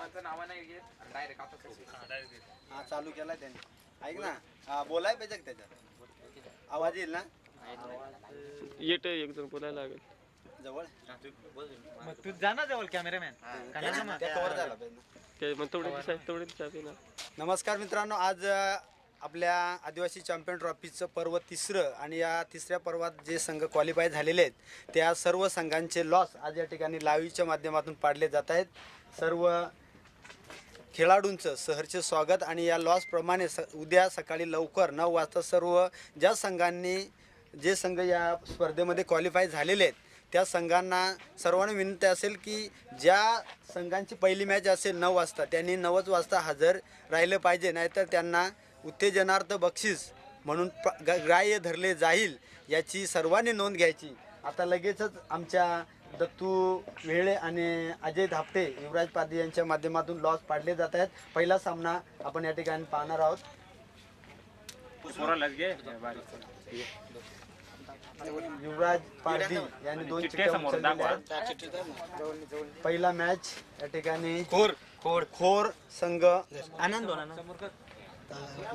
माझं नाव नाही घेत. डायरेक्ट आता सोडू. हा चालू केलाय त्यांनी. ऐक ना हा बोलाय पाहिजे का त्याच्यात? आवाज येईल ना? येत एक जण बोलायला लागेल. जवळ? मग तू जा ना जवळ कॅमेरामॅन त्या कव्हर झाला पाहिजे ना. ते मग तेवढे दिसाय तेवढे दिसाय ना. नमस्कार मित्रांनो आज अ, आपल्या आदिवासी चॅम्पियन ट्रॉफीचं पर्व तिसरं आणि या तिसऱ्या पर्वात जे संघ क्वालिफाय झालेले आहेत त्या सर्व संघांचे लॉस आज या ठिकाणी लाईव्हच्या माध्यमातून पाडले जात आहेत. सर्व खेळाडूंचं सहरचे स्वागत आणि या लॉसप्रमाणे स उद्या सकाळी लवकर नऊ वाजता सर्व ज्या संघांनी जे संघ या स्पर्धेमध्ये क्वालिफाय झालेले आहेत त्या संघांना सर्वांना विनंती असेल की ज्या संघांची पहिली मॅच असेल नऊ वाजता त्यांनी नऊच वाजता हजर राहिलं पाहिजे नाहीतर त्यांना उत्तेजनार्थ बक्षीस म्हणून प- ग- ग्राह्य धरले जाईल याची सर्वांनी नोंद घ्यायची. आता लगेचच आमच्या दत्तू वेळे आणि अजय धापटे युवराज पादी यांच्या माध्यमातून लॉस पाडले जात आहेत. पहिला सामना आपण या ठिकाणी पाहणार आहोत. युवराज पारधी यांनी दोन चिठ्ठ्या. पहिला मॅच या ठिकाणी खोर. खोर. खोर संघ. आनंद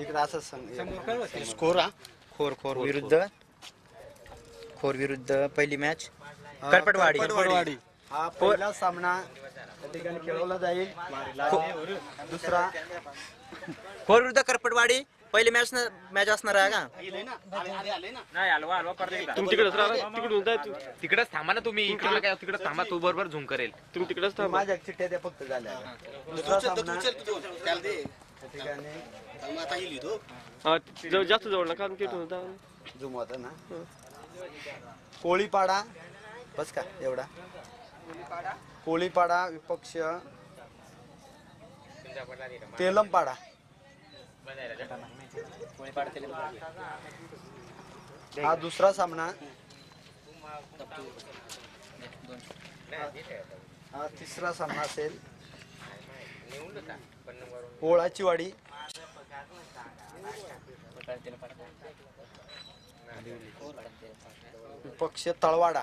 इकडे असं संघ स्कोर खोर खोर विरुद्ध. खोर विरुद्ध पहिली मॅच करपटवाडी. करपटवाडी. हा पहिला सामना या ठिकाणी खेळवला जाईल. दुसरा. खोर विरुद्ध करपटवाडी. पहिली मॅच मॅच असणार आहे का? नाही हलवा हलवा. तुम्ही तिकडेच राहा तिकडून तू तिकडेच थांबा ना तुम्ही. इकडे काय तिकडे थांबा. तू बरोबर झूम करेल. तुम्ही तिकडेच थांबा. माझ्या चिठ्ठ्या त्या फक्त झाल्या. दुसरा सामना या ठिकाणी. हा जवळ जास्त जवळ नका. तिकडून जा झुम होता ना. कोळीपाडा. बस का एवढा. कोळीपाडा? विपक्ष. तेलमपाडा. हा दुसरा सामना. हा तिसरा सामना असेल. ओळाची वाडी विपक्ष तळवाडा.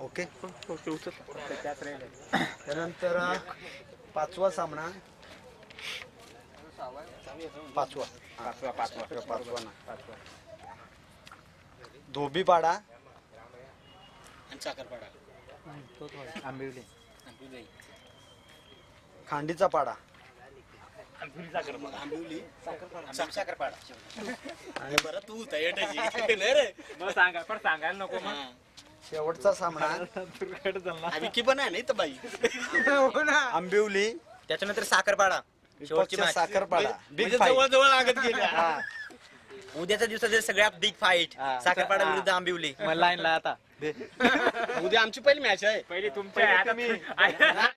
ओके? ओके उचल. त्यानंतर पाचवा सामना. पाचवा. पाचवा पाचवा. पाचवा ना. धोबीपाडा. आंबिवली. खांडीचा पाडा. मग सांगा पण सांगायला नको मग. शेवटचा सामना. विकी पण आहे ना बाई. आंबिवली. त्याच्यानंतर साखरपाडा. शेवटची विपक्ष match. साखरपाडा. बिग म्हणजे फाईट जवळ जवळ लागत गेल्या. उद्याच्या दिवसाचे सगळ्यात बिग फाईट साखरपाडा विरुद्ध आंबिवली. मला लाईन ला आता. उद्या आमची पहिली मॅच आहे. पहिली तुमच्या